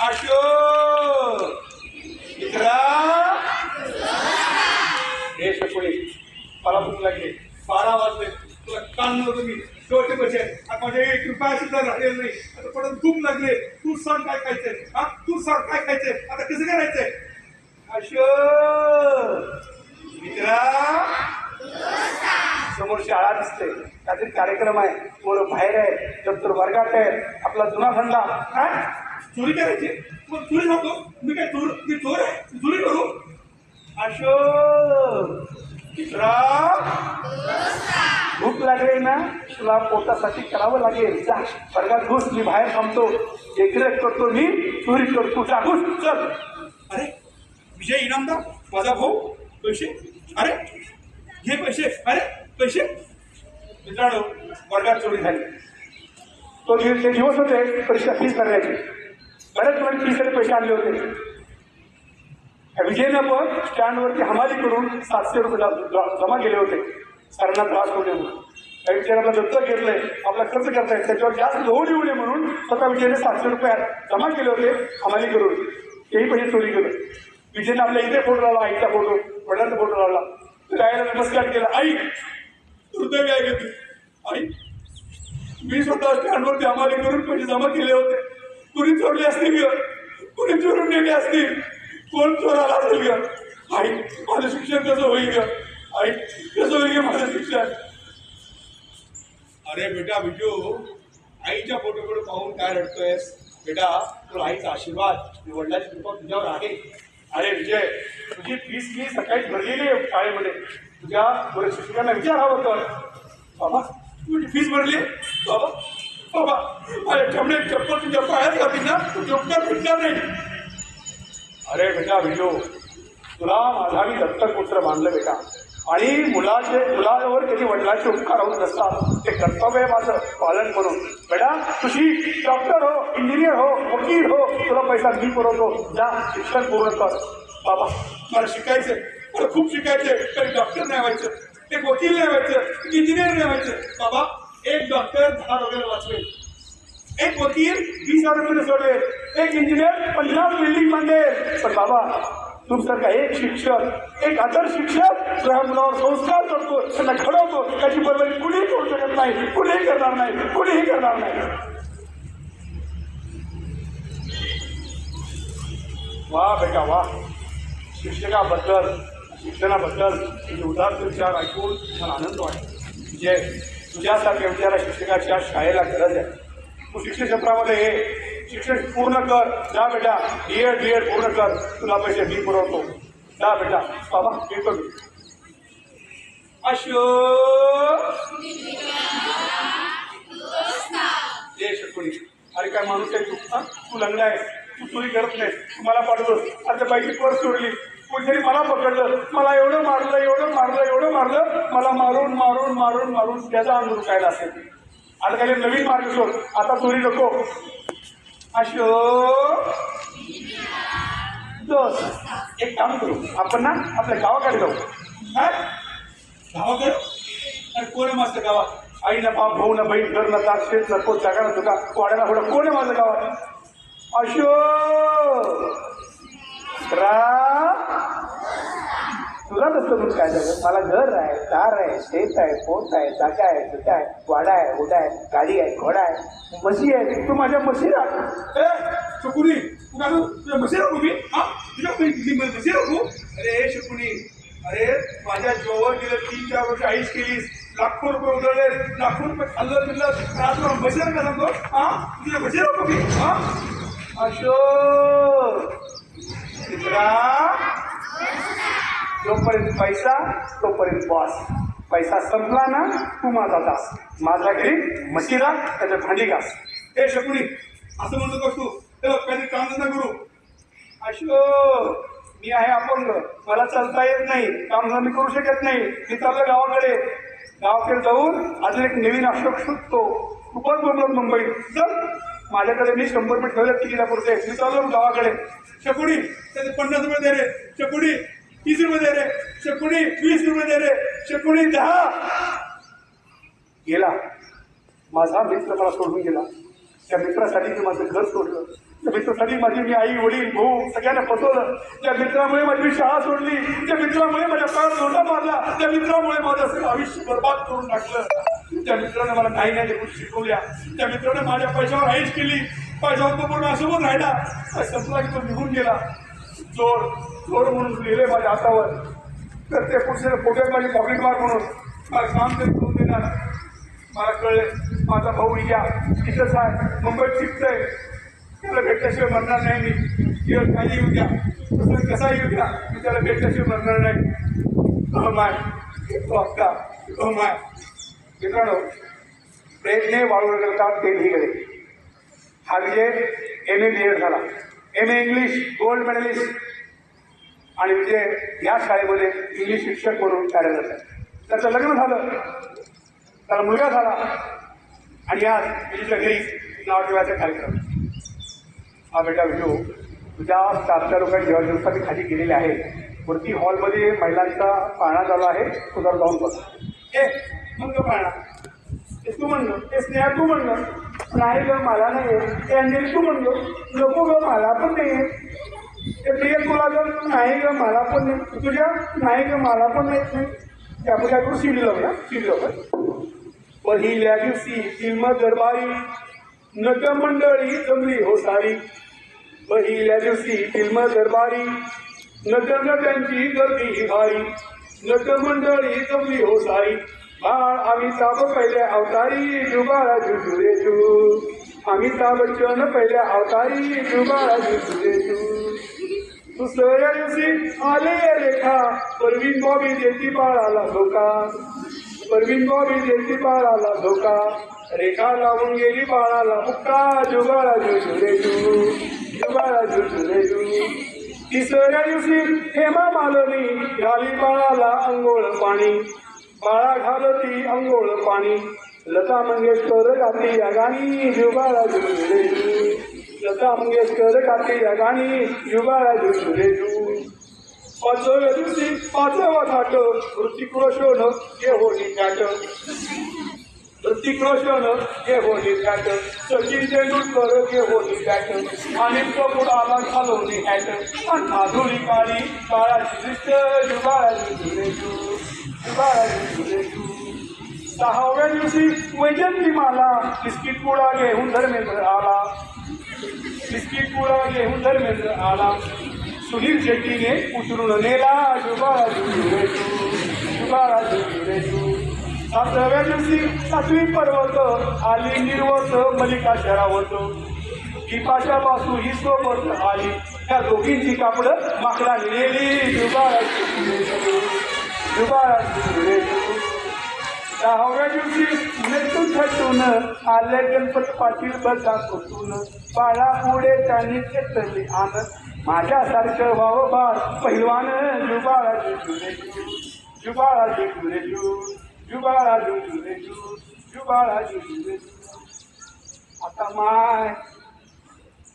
अशोक मित्रा हे शकुळे मला भूक लागली बारा वाजले तुला कान तुम्ही शेवटी बसे पैसे आता माझे एक रुपया सुद्धा राहिलेला नाही आता परत भूक लागले तू सांग काय खायचंय हा तू सांग काय खायचंय आता कसं करायचंय अशोक मित्रा समोर शाळा दिसते. काहीतरी कार्यक्रम आहे. पोरं बाहेर आहे. दप्तर वर्गात आहे. आपला जुना धंदा. काय? चोरी करायची? मग चोरी सांगतो मी काय चोर मी चोर आहे? चोरी करू? अशोक मित्रा भूक लागली ना? तुला पोटासाठी करावं लागेल. जा वर्गात घुस मी बाहेर थांबतो. देखरेख करतो मी चोरी करतो. जा घुस चल. अरे विजय इनामदार माझा भाऊ पैसे? अरे घे पैसे. अरे पैसे? मित्रांनो वर्गात चोरी झाली. तो दिवस ते दिवस होते परीक्षा फीस करण्याची बऱ्याच वेळ पैसे आणले होते. विजयनं पण स्टँडवरती हमाली करून सातशे रुपये जमा केले होते. सरांना त्रास होऊ नये म्हणून. त्या दत्तक घेतलंय आपला खर्च करतायत त्याच्यावर जास्त लोड येऊ नये म्हणून स्वतः विजयने सातशे रुपये जमा केले होते हमाली करून. तेही पैसे चोरी केलं. विजयने आपल्या इथे फोटो लावला आईचा फोटो वडिलांचा फोटो लावला. तर आईला नमस्कार केला आई दुर्दैवी आहे घेतली आई मी स्वतः स्टँडवरती हमाली करून पैसे जमा केले होते. कुणी चोरले असतील ग? कुणी चोरून नेले असतील? कोण चोराला असेल ग? आई माझं शिक्षण कसं होईल ग? आई कसं होईल ग माझं शिक्षण? अरे बेटा बिजू आईच्या फोटोकडे पाहून काय रडतोयस? बेटा तुला आईचा आशीर्वाद वडिलांची कृपा तुझ्यावर आहे. अरे विजय तुझी फीस मी सकाळी भरलेली आहे शाळेमध्ये. तुझ्या बरं शिक्षकांना विचारावं तर. बाबा तुझी फीस भरली? बाबा बाबा अरे ठेवणे चप्पल तुझ्या पायात घातली ना तू डॉक्टर भेटणार नाही. अरे बेटा विजू तुला माझा मी दत्तक पुत्र मानलं बेटा. आणि मुलाचे मुलावर त्याची वडिलांचे उपकार होत नसतात. ते कर्तव्य आहे माझं पालन करून बेटा तुझी डॉक्टर हो इंजिनियर हो वकील हो तुला पैसा मी पुरवतो. जा शिक्षण पूर्ण कर. बाबा. मला शिकायचं मला खूप शिकायचे काही डॉक्टर नाही व्हायचं. ते वकील नाही व्हायचं. इंजिनियर नाही व्हायचं. बाबा रुपये सोडले एक इंजिनियर पन्नास बिल्डिंग बांधेल पण बाबा तुमसारखा एक शिक्षक, एक आदर्श शिक्षक, जो ह्या मुलावर संस्कार करतो त्यांना घडवतो त्याची बरोबरी कुणीही करू शकत नाही कुणीही करणार नाही कुणीही करणार नाही वा बेटा वा शिक्षकाबद्दल, शिक्षणाबद्दल तुझे उदार विचार ऐकून मला आनंद वाटतो म्हणजे तुझ्यासारख्या विचारा शिक्षकाची आज शाळेला गरज आहे। तू शिक्षण क्षेत्रामध्ये ये। शिक्षण पूर्ण कर. जा बेटा. डी एड बी एड पूर्ण कर. तुला पैसे मी पुरवतो. जा बेटा. बाबा येतो मी अशो जय शकुनी. अरे काय माणूस आहे तू? हा? तू लंगडा आहे तू चोरी करत नाही तू मला पाठवलं आता बाईची पर्स सोडली कोणीतरी मला पकडलं. मला एवढं मारलं एवढं मारलं एवढं मारलं. मला मारून मारून मारून मारून त्याचा अनुभव कायला असेल आता काही नवीन मार्ग शोध. आता चोरी नको. अशोक. दोस्त एक काम करू. आपण ना आपल्या गावाकडे जाऊ. हा? गावाकडे? अरे कोण आहे माझं गावात? आई ना बाप भाऊ ना बहीण घर ना ताक शेत ना कोण जागा ना तुका वाड्याला पुढं कोण आहे माझं गावात? अशोक. रा तुला कसं तू काय झालं? मला घर आहे दार आहे शेत आहे पोत आहे जागा आहे तुका आहे वाडा आहे ओढा आहे गाडी आहे घोडा आहे म्हशी आहे. तू माझ्या म्हशी राख शुकुनी तू काय तुझ्या म्हशी राहू मी? हा? तुझ्या म्हशी राहू अरे अरे शुकुनी अरे माझ्या जीवावर गेलं तीन चार वर्ष आईस केलीस. लाखो रुपये उधळले. लाखो रुपये खाल्लं पिल्लं. आज तुला म्हशी राख सांगतो? हा? तुझ्या म्हशी राहू मी? हा? अशोक जोपर्यंत पैसा तोपर्यंत बॉस पैसा संपला ना तू माझा दास. माझ्या घरी मशिरा त्याच्या भांडी घास. हे शकुनी असं म्हणतो का तू? काहीतरी काम धंदा करू. अशोक मी आहे अपंग. मला चालता येत नाही. काम धंदा मी करू शकत नाही. मी चाललो गावाकडे. गावाकडे जाऊन अजून एक नवीन अशोक शोधतो. खूपच बोललो मुंबईत चल. माझ्याकडे मी शंभर रुपये ठेवले तिकीटा पुरते मी चाललो गावाकडे. शकुडी त्याचे पन्नास रुपये दे रे. शकुडी तीस रुपये दे रे. शकुडी वीस रुपये दे रे. शकुडी दहा. गेला. माझा मित्र मला सोडून गेला. त्या मित्रासाठी मी माझं घर सोडलं. त्या मित्रासाठी माझी मी आई वडील भाऊ सगळ्यांना फसवलं. त्या मित्रामुळे माझी मी शाळा सोडली. त्या मित्रामुळे माझ्या काळात लोटा मारला. त्या मित्रामुळे माझं सगळं आयुष्य बर्बाद करून टाकलं. त्या मित्राने मला नाही नाही गोष्टी शिकवल्या. त्या मित्राने माझ्या पैशावर आईच केली. पैशावर तो पूर्ण असोबत राहिला. संपला की तो निघून गेला. चोर चोर म्हणून लिहिले माझ्या हातावर. तर ते पुढचे फोटो माझी पॉकेट मार म्हणून मला काम तरी करून देणार. मला कळले माझा भाऊ या. इथंच आहे. मुंबईत शिकतंय. त्याला भेटल्याशिवाय मरणार नाही मी. दिवस काही येऊ द्या. तसं कसा येऊ द्या. मी त्याला भेटल्याशिवाय मरणार नाही. अहम आहे तो हक्का. अहम माय. मित्रांनो प्रेमने वाळू करतात ते लिहिले. हा Vijay M A B Ed झाला. M A English gold medalist आणि विजय या शाळेमध्ये इंग्लिश शिक्षक म्हणून कार्यरत आहे. त्याचं लग्न झालं. त्याला मुलगा झाला. आणि आज विजयच्या घरी नाव ठेवायचा कार्यक्रम. हा बेटा व्हिडिओ तुझ्या चार चार लोकांनी जेव्हा दिवसात खाली गेलेले आहे वरती हॉलमध्ये महिलांचा पाळणा झाला आहे. तुझा जाऊन बघ. ए मग पाळणा. ते तू म्हणलं. ते स्नेहा तू म्हणलं. नाही ग मला नाही ते अंधेरी तू म्हणलो. नको ग मला पण नाही ते प्रिय तुला जर नाही ग मला पण नाही. तुझ्या नाही ग मला पण नाही. त्या आपण काय करू? शिडी लावू ना सीडी लावू पहिल्या दिवशी फिल्म दरबारी नट मंडळी जमली हो सारी. पहिल्या दिवशी फिल्म दरबारी नट नट्यांची गर्दी ही भारी. नट मंडळी जमली हो सारी. बाळ अमिताभ पहिल्या अवतारी जुबाळा जुजुरे जू अमिताभ बच्चन पहिल्या अवतारी जुबाळा जुजुरे जू दुसऱ्या दिवशी आले रेखा. परवीन बॉबी देती बाळाला धोका. परवीन बॉबी देती बाळाला धोका. रेखा लावून गेली बाळाला मुक्का. जुगाळा जुजुरे जू जुगाळा जुजुरे जू तिसऱ्या दिवशी हेमा मालनी घाली बाळाला अंघोळ पाणी. बाळा घालती अंघोळ पाणी. लता मंगेशकर गाती या गाणी. जुगाळा जुजुरे जू लता मंगेशकर गाती या गाणी सुरेजू जुजुरे पाचव्या दिवशी पाचवा थाट ऋतिक रोशन हे होली थाट ऋतिक रोशन हे होली थाट सचिन तेंडुलकर हे होली थाट आणि कपूर आला घालवली हॅट आणि माधुरी काळी काळाची दृष्ट जुगाळाची सुरेजू जुगाळाची सुरेजू सहाव्या दिवशी वैजंती माला बिस्किट पुडा घेऊन धर्मेंद्र आला. बिस्किट घेऊन धर्मेंद्र आला. सुनील शेट्टीने उतरून नेला. जुगाळा जुजुरेजू सातव्या दिवशी सातवी पर्वत आली निर्वत मलिका शरावत. दीपाच्या बासू ही सोबत आली. त्या दोघींची कापडं माकडा नेली. जुगाळा जुजुरेजू दहाव्या दिवशी मृत्यू थटून आले गणपत पाटील बसा कुठून बाळा पुढे त्यांनी घेतली आनंद माझ्यासारखं वाव बाळ पहिलवान जुबाळा जुजुरे जुबाळा जुरे जू जुबाळा जुजुरे जू जुबाळा जुजुरे आता माय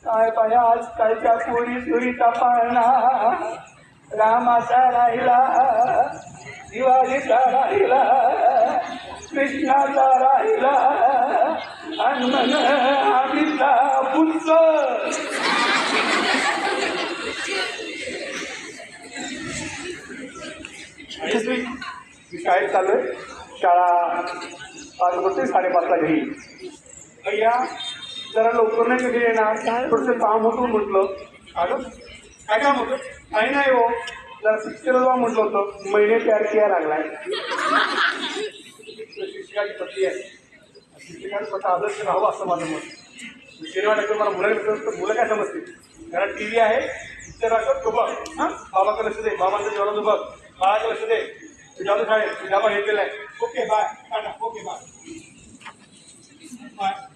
काय बाया आज कालच्या पोरी सुरीचा पाळणा रामाचा राहिला दिवाळीचा राहिला. कृष्णाचा राहिला हनुमान आम्हीचा पुंच मी शाळेत चाललोय. शाळा पाच होते साडेपाचला घरी. अय्या जरा लवकर नाही कधी येणार? थोडंसं काम होतं म्हटलं. अगं काय काम होतं? काही नाही हो. जरा पिक्चर जाऊ म्हटलं होतं. महिने तयार किया लागलाय. शिक्षकाची पत्नी आहे शिक्षकाने स्वतः आदर्श राहावं असं माझं मत. सिनेमा टाकून मला मुलं तर मुलं काय समजतील? कारण टी व्ही आहे पिक्चर राखत तू बघ. हां? बाबाकडे लक्ष दे बाबांचं जेवणाचं बघ. बाळाकडे लक्ष दे. तुझ्या शाळेत तुझ्या हे केलंय. Okay bye. Tata. Okay bye. Bye.